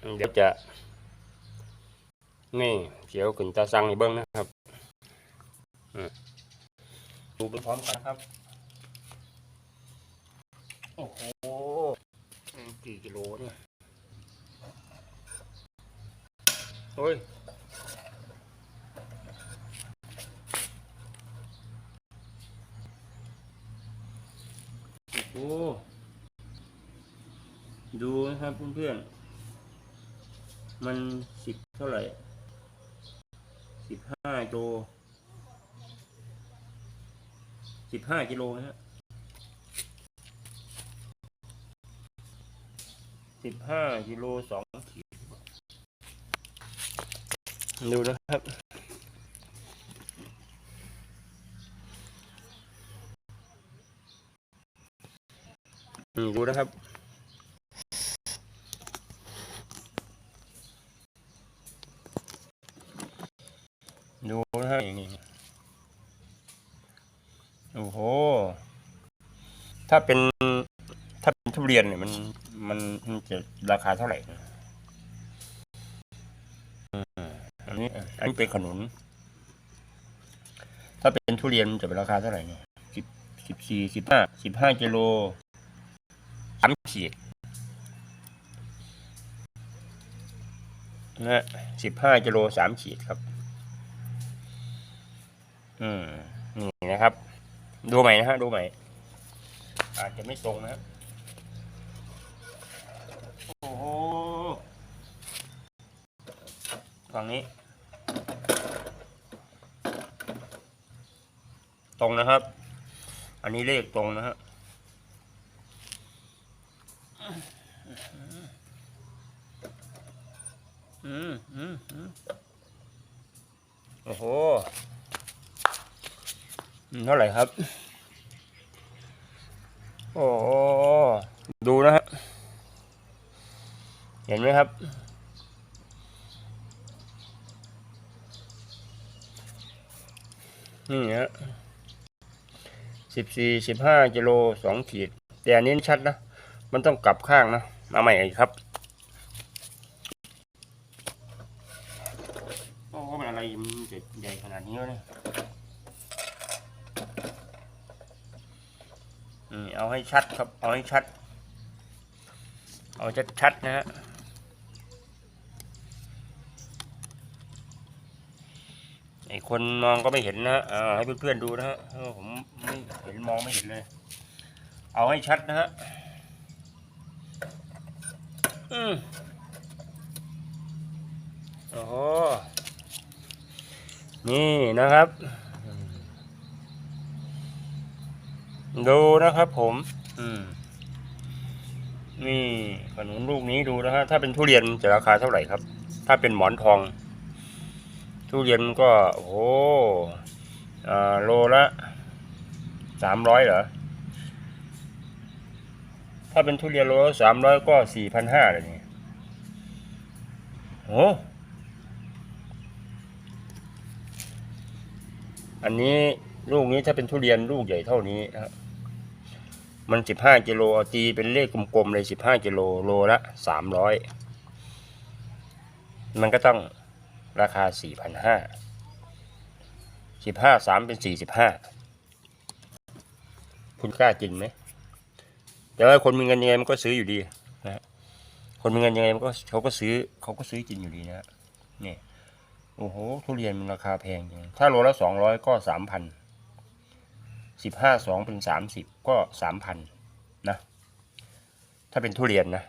เดี๋ยวจะ นี่เดี๋ยวขึ้นตาสั่งให้เบิ้งนะครับดูไปพร้อมกันะครับ โอ้โหกี่กิโลเนี่ยโอ้ยโอ้โหดูนะครับเพื่อนๆ มันสิบเท่าไหร่สิบห้าโลสิบห้ากิโลฮะสิบห้ากิโลสองขีดดูนะครับ ดูนะครับ ดูนะครับนี่ โอ้โห ถ้าเป็น ถ้าเป็นทุเรียนเนี่ยมันมันมันจะราคาเท่าไหร่อันนี้อันนี้เป็นขนุน ถ้าเป็นทุเรียนมันจะเป็นราคาเท่าไหร่เนี่ยสิบสิบสี่สิบห้าสิบห้ากิโลสามขีดนะสิบห้ากิโลสามขีดครับ อืมนี่นะครับ ดูใหม่นะฮะดูใหม่ อาจจะไม่ตรงนะโอ้โหฝั่งนี้ ตรงนะครับ อันนี้เลขตรงนะฮะอืมอืมอืมโอ้โห เท่าไหร่ครับ โอ้ดูนะฮะเห็นไหมครับ นี่ฮะสิบสี่สิบห้ากิโลสองขีด แต่อันนี้ชัดนะ มันต้องกลับข้างนะมาใหม่อีกครับ โอ้โหมันอะไรมันใหญ่ขนาดนี้เนี่ยอืม เอาให้ชัดครับ เอาให้ชัด เอาชัดชัดนะฮะไอคนมองก็ไม่เห็นนะฮะให้เพื่อนๆดูนะฮะผมไม่เห็นมองไม่เห็นเลย เอาให้ชัดนะฮะอืมโอ้นี่นะครับ ดูนะครับผมอืมนี่ขนุนลูกนี้ดูนะฮะถ้าเป็นทุเรียนจะราคาเท่าไหร่ครับ ถ้าเป็นหมอนทอง ทุเรียนก็โอ้โหอ่าโลละสามร้อยเหรอ ถ้าเป็นทุเรียนโลละสามร้อยก็สี่พันห้าเลยนี่โอ้อันนี้ลูกนี้ถ้าเป็นทุเรียนลูกใหญ่เท่านี้นะครับ มันสิบห้ากิโลเอาตีเป็นเลขกลมๆเลยสิบห้ากิโลโลละสามร้อยมันก็ต้องราคาสี่พันห้าสิบห้าสามเป็นสี่สิบห้าคุณกล้ากินไหมแต่ว่าคนมีเงินยังไงมันก็ซื้ออยู่ดีนะคนมีเงินยังไงมันก็เขาก็ซื้อเขาก็ซื้อกินอยู่ดีนะฮะนี่ยโอ้โหทุเรียนมันราคาแพงจริงถ้าโลละสองร้อยก็สามพัน สิบห้าสองเป็นสามสิบก็สามพันนะ ถ้าเป็นทุเรียนนะ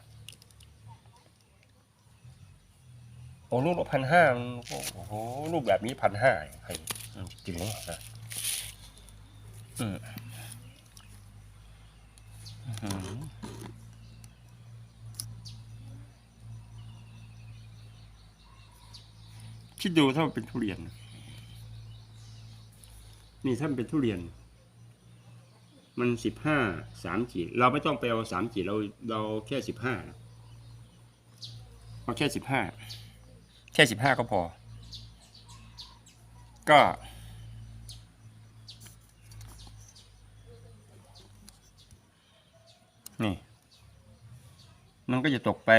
โอ้ลูกละพันห้าโอ้โหลูกแบบนี้พันห้าใครกินเนาะนะอืมคิดดูถ้ามันเป็นทุเรียน นี่ถ้ามันเป็นทุเรียน มันสิบห้าสามขีด เราไม่ต้องไปเอาสามขีดเราเราแค่สิบห้าเราแค่สิบห้าแค่สิบห้าก็พอ ก็ นี่ มันก็จะตกไป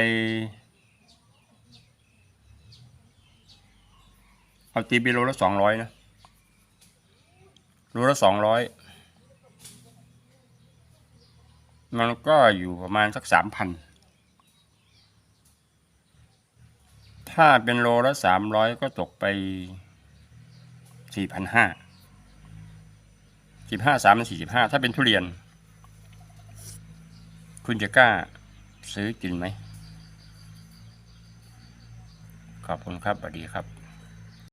เอาตีบิโลละสองร้อยนะโลละสองร้อย มันก็อยู่ประมาณสักสามพันถ้าเป็นโลละสามร้อยก็ตกไปสี่พันห้าสิบห้าสามสี่สิบห้าถ้าเป็นทุเรียน คุณจะกล้าซื้อกินไหมขอบคุณครับสวัสดีครับ